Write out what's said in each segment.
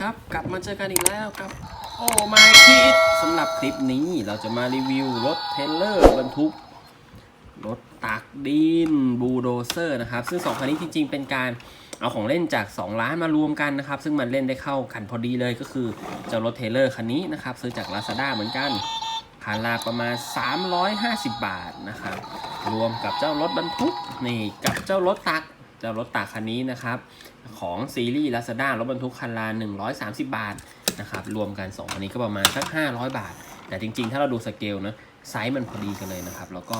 ครับ กลับมาเจอกันอีกแล้วครับ โอ้ my kid สำหรับคลิปนี้เราจะมารีวิวรถเทลเลอร์บรรทุก รถตักดินบูโดเซอร์นะครับ ซึ่งสองคันนี้จริงๆ เป็นการเอาของเล่นจาก2ร้านมารวมกันนะครับ ซึ่งมันเล่นได้เข้ากันพอดีเลยก็คือเจ้ารถเทลเลอร์คันนี้นะครับ ซื้อจาก Lazada เหมือนกันคันละประมาณ 350 บาทนะครับ รวมกับเจ้ารถบรรทุกนี่กับเจ้ารถตัก จ้ารถตักคันนี้นะครับ ของซีรีส์ Lazada รถบรรทุกคันละ130 บาทนะครับรวมกัน2คันนี้ก็ประมาณสัก 500 บาท แต่จริงๆ ถ้าเราดูสเกลนะไซส์มันพอดีกันเลยนะครับ แล้วก็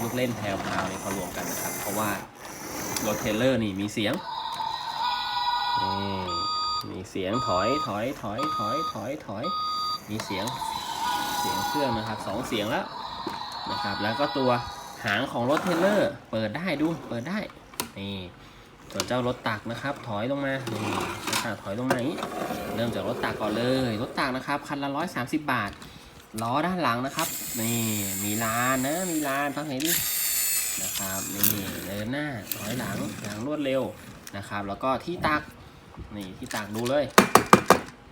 ลูกเล่นแพลวพาวนี่พอรวมกันนะครับ เพราะว่ารถเทรลเลอร์นี่มีเสียงนี่มีเสียงถอยถอยถอยถอยถอยถอยมีเสียงเสียงเครื่องนะครับสองเสียงแล้วนะครับ แล้วก็ตัวหางของรถเทรลเลอร์ เปิดได้ดูเปิดได้ นี่ส่วนเจ้ารถตักนะครับ ถอยลงมานี่รถตักถอยลงมาอันนี้เริ่มจากรถตักก่อนเลยรถตักนะครับคันละร้อยสามสิบบาทล้อด้านหลังนะครับ นี่มีลานนะมีลานฟังไหนดินะครับนี่เดินหน้าถอยหลังอย่างรวดเร็วนะครับ แล้วก็ที่ตักนี่ที่ตักดูเลย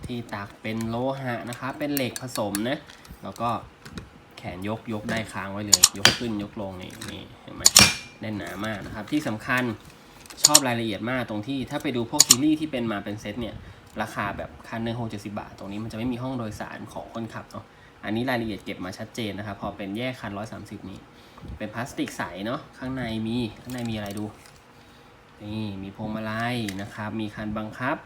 ที่ตักเป็นโลหะนะครับเป็นเหล็กผสมนะแล้วก็แขนยกยกได้ค้างไว้เลย ยกขึ้นยกลงนี่นี่เห็นไหม แน่นหนามากนะครับ ที่สำคัญชอบรายละเอียดมากตรงที่ถ้าไปดูพวกซีรีส์ที่เป็นมาเป็นเซตเนี่ยราคาแบบคันหนึ่งหกเจ็ดสิบาท ตรงนี้มันจะไม่มีห้องโดยสารของคนขับเนาะอันนี้รายละเอียดเก็บมาชัดเจนนะครับ พอเป็นแยกคันร้อยสามสิบนี้ เป็นพลาสติกใสเนาะข้างในมีข้างในมีอะไรดู นี่มีพวงมาลัยนะครับ มีคันบังคับ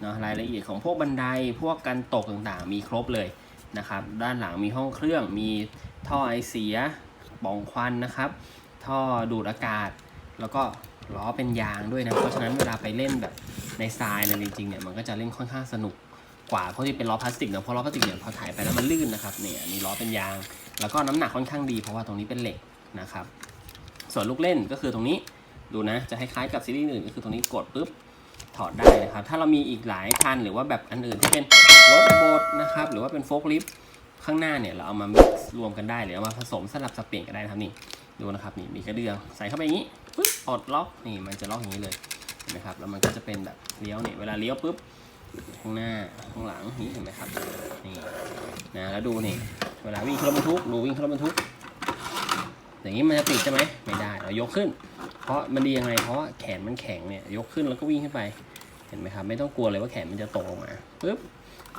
เนาะรายละเอียดของพวกบันไดพวกกันตกต่างๆ มีครบเลยนะครับ ด้านหลังมีห้องเครื่องมีท่อไอเสียปล่องควันนะครับ ท่อดูดอากาศ แล้วก็ล้อเป็นยางด้วยนะ เพราะฉะนั้นเวลาไปเล่นแบบในทรายเนี่ยจริงๆเนี่ยมันก็จะเล่นค่อนข้างสนุกกว่าเพราะที่เป็นล้อพลาสติกนะเพราะล้อพลาสติกเนี่ยพอถ่ายไปแล้วมันลื่นนะครับเนี่ยอันนี่ล้อเป็นยาง แล้วก็น้ำหนักค่อนข้างดีเพราะว่าตรงนี้เป็นเหล็กนะครับ ส่วนลูกเล่นก็คือตรงนี้ดูนะจะคล้ายๆกับซีรีส์อื่นก็คือตรงนี้กดปุ๊บถอดได้นะครับ ถ้าเรามีอีกหลายคันหรือว่าแบบอันอื่นที่เป็นรถโบดนะครับหรือว่าเป็นโฟล์คลิฟต์ข้างหน้าเนี่ยเราเอามา mix รวมกันได้หรือเอามาผสมสลับสับเปลี่ยนกันได้ครับนี่ ดูนะครับนี่มีกระเดื่องใส่เข้าไปอย่างนี้ปุ๊บปลดล็อกนี่มันจะล็อกอย่างนี้เลยเห็นไหมครับแล้วมันก็จะเป็นแบบเลี้ยวเนี่ยเวลาเลี้ยวปุ๊บข้างหน้าข้างหลังนี่เห็นไหมครับนี่นะแล้วดูนี่เวลาวิ่งขึ้นรถบรรทุกดูวิ่งขึ้นรถบรรทุกอย่างนี้มันจะติดใช่ไหมไม่ได้เรายกขึ้น เพราะมันดียังไงเพราะว่าแขนมันแข็งเนี่ยยกขึ้นแล้วก็วิ่งขึ้นไปเห็นไหมครับ ไม่ต้องกลัวเลยว่าแขนมันจะตกลงมาปึ๊บ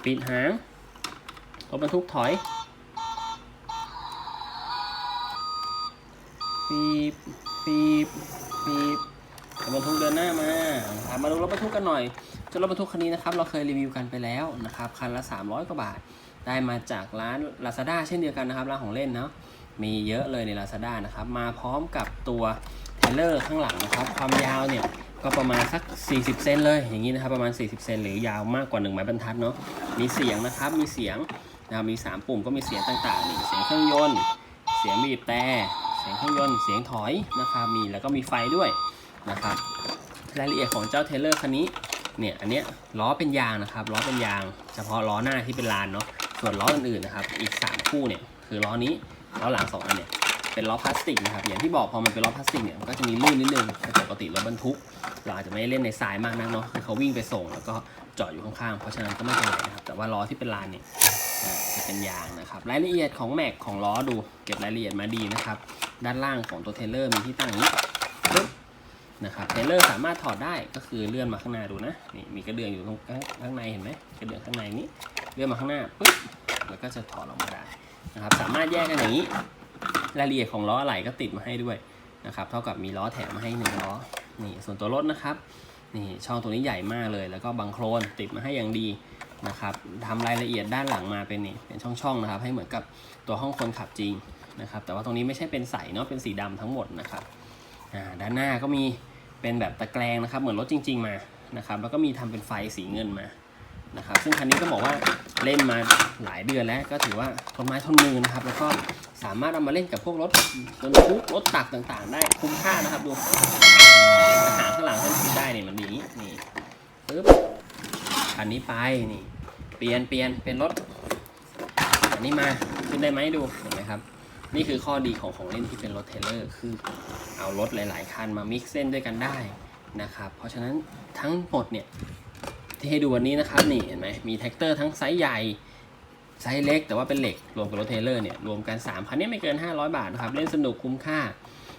ปิดหางรถบรรทุกถอย ปีบปีบปีบรถบรรทุกเดินหน้ามาครับมาดูรถบรรทุกกันหน่อยจ้ารถบรรทุกคันนี้นะครับเราเคยรีวิวกันไปแล้วนะครับคันละ 300 กว่าบาท ได้มาจากร้าน Lazada เช่นเดียวกันนะครับร้านของเล่นเนาะมีเยอะเลยใน Lazada นะครับมาพร้อมกับตัวเทเลอร์ข้างหลังนะครับความยาวเนี่ยก็ประมาณสัก 40 เซนเลยอย่างนี้นะครับประมาณ 40 เซนหรือยาวมากกว่า 1 ไม้บรรทัดเนาะมีเสียงนะครับมีเสียงนะครับมี 3 ปุ่มก็มีเสียงต่างๆนี่เสียงเครื่องยนต์ เสียงบีบแต่ สียงเครื่องยนต์เสียงถอยนะครับมีแล้วก็มีไฟด้วยนะครับรายละเอียดของเจ้าเทเลอร์คันนี้เนี่ยอันเนี้ยล้อเป็นยางนะครับล้อเป็นยาง เฉพาะล้อหน้าที่เป็นลานเนาะส่วนล้ออื่นๆนะครับอีก 3 คู่เนี่ยคือล้อนี้ล้อหลังสองอันเนี่ยเป็นล้อพลาสติกนะครับอย่างที่บอกพอมันเป็นล้อพลาสติกเนี่ยมันก็จะมีลื่นนิดนึงแต่ปกติรถบรรทุกเราอาจจะไม่เล่นในทรายมากนักเนาะคือเขาวิ่งไปส่งแล้วก็จอดอยู่ข้างๆเพราะฉะนั้นก็ไม่เป็นไรนะครับแต่ว่าล้อที่เป็นลานเนี่ยจะเป็นยางนะครับรายละเอียดของแม็กของล้อดูเก็บรายละเอียดมาดีนะครับ ด้านล่างของตัวเทเลอร์มีที่ตั้งนี้นะครับเทเลอร์สามารถถอดได้ก็คือเลื่อนมาข้างหน้าดูนะนี่มีกระเดื่องอยู่ตรงข้างในเห็นไหมกระเดื่องข้างในนี้เลื่อนมาข้างหน้าปึ๊บแล้วก็จะถอดออกมาได้นะครับ สามารถแยกกันอย่างนี้รายละเอียดของล้ออะไหล่ก็ติดมาให้ด้วยนะครับ เท่ากับมีล้อแถมมาให้หนึ่งล้อนี่ส่วนตัวรถนะครับนี่ช่องตัวนี้ใหญ่มากเลย แล้วก็บังโครนติดมาให้อย่างดี นะครับทำรายละเอียดด้านหลังมาเป็นนี่เป็นช่องๆนะครับ ให้เหมือนกับตัวห้องคนขับจริงนะครับ แต่ว่าตรงนี้ไม่ใช่เป็นใสเนาะเป็นสีดำทั้งหมดนะครับด้านหน้าก็มีเป็นแบบตะแกรงนะครับ เหมือนรถจริง ๆมานะครับ แล้วก็มีทำเป็นไฟสีเงินมานะครับ ซึ่งคันนี้ก็บอกว่าเล่นมาหลายเดือนแล้ว ก็ถือว่าทนไม้ทนมือนะครับ แล้วก็สามารถเอามาเล่นกับพวกรถบรรทุกรถตักต่างๆ ได้คุ้มค่านะครับดูหางข้างหลังท่านได้เนี่ยมันดีนี้นี่ปึ๊บคันนี้ไปนี่ ปลี่ยนเปลี่ยนเป็นรถอันนี้มาขึ้นได้ไหมดูเห็นไหมครับ นี่คือข้อดีของของเล่นที่เป็นรถเทเลอร์คือเอารถหลาย ๆ คันมามิกซ์เส้นด้วยกันได้นะครับ เพราะฉะนั้นทั้งหมดเนี่ยที่ให้ดูวันนี้นะครับนี่เห็นไหมมีแท็กเตอร์ทั้งไซส์ใหญ่ไซส์เล็กแต่ว่าเป็นเหล็กรวมกับรถเทเลอร์เนี่ยรวมกัน 3 คันนี้ไม่เกิน 500 บาทนะครับ เล่นสนุกคุ้มค่า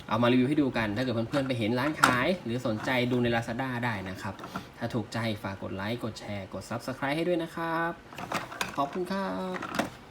เอามารีวิวให้ดูกัน ถ้าเกิดเพื่อนๆไปเห็นร้านขาย หรือสนใจดูใน Lazada ได้นะครับ ถ้าถูกใจฝากกดไลค์ กดแชร์ กด Subscribe ให้ด้วยนะครับ ขอบคุณครับ